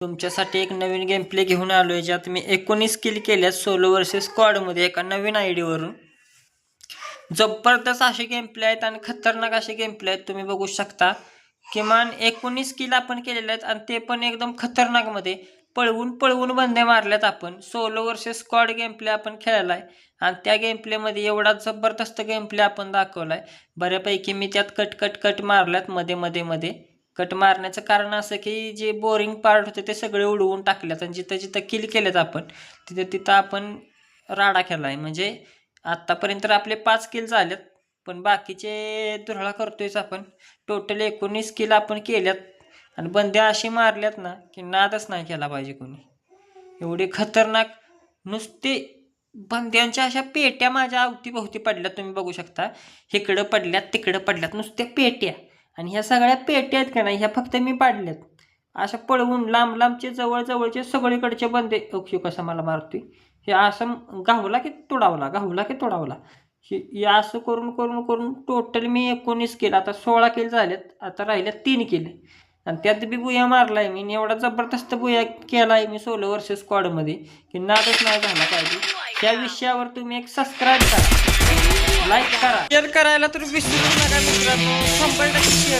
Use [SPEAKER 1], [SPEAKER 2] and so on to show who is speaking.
[SPEAKER 1] तुमच्यासाठी एक नवीन game play घेऊन आलो आहे ज्यात मी एकोणीस किल केल्यात सोलो वर्सेस स्क्वॉडमध्ये एका नवीन आय डीवरून जबरदस्त असे गेम प्ले आहेत आणि खतरनाक असे गेम प्ले आहेत तुम्ही बघू शकता. किमान एकोणीस किल आपण केलेले आहेत आणि ते पण एकदम खतरनाकमध्ये पळवून पळवून बंदे मारल्यात आपण. Solo versus squad game play आपण खेळला आहे. आणि त्या गेम प्लेमध्ये एवढा जबरदस्त गेम प्ले आपण दाखवला आहे बऱ्यापैकी मी त्यात कट कट कट मारल्यात मध्ये मध्ये मध्ये. कट मारण्याचं कारण असं की जे बोरिंग पार्ट होते ते सगळे उडवून टाकलेत आणि जिथं जिथं किल केलेत आपण तिथं तिथं आपण राडा केला आहे म्हणजे आत्तापर्यंत तर आपले पाच किल झालेत पण बाकीचे दुरळा करतोयच आपण. टोटल एकोणीस किल आपण केल्यात आणि बंद्या अशी मारल्यात ना की नादच नाही केला पाहिजे कोणी. एवढे खतरनाक नुसते बंद्यांच्या अशा पेट्या माझ्या अवतीभोवती पडल्यात तुम्ही बघू शकता. इकडं पडल्यात तिकडं पडल्यात नुसत्या पेट्या. आणि ह्या सगळ्या पेट्या आहेत का नाही ह्या फक्त मी पाडल्यात. अशा पळवून लांब लांबचे जवळ जवळचे सगळीकडचे बंदे. ओके कसं मला मारतोय. हे असं गावला की तोडावला गावला की तोडावला. हे असं करून करून करून टोटल मी एकोणीस केलं. आता सोळा केले झालेत आता राहिल्या तीन केले. आणि त्यात बी बुया मारलाय मी. एवढा जबरदस्त बुया केला आहे मी सोलो वर्ष स्क्वॉडमध्ये की नादच नाही झाला पाहिजे. त्या विषयावर तुम्ही एक सबस्क्राईब करा. लाईक करा. शेअर करायला तर विसरू नका मित्रांनो. शंभर टक्के शेअर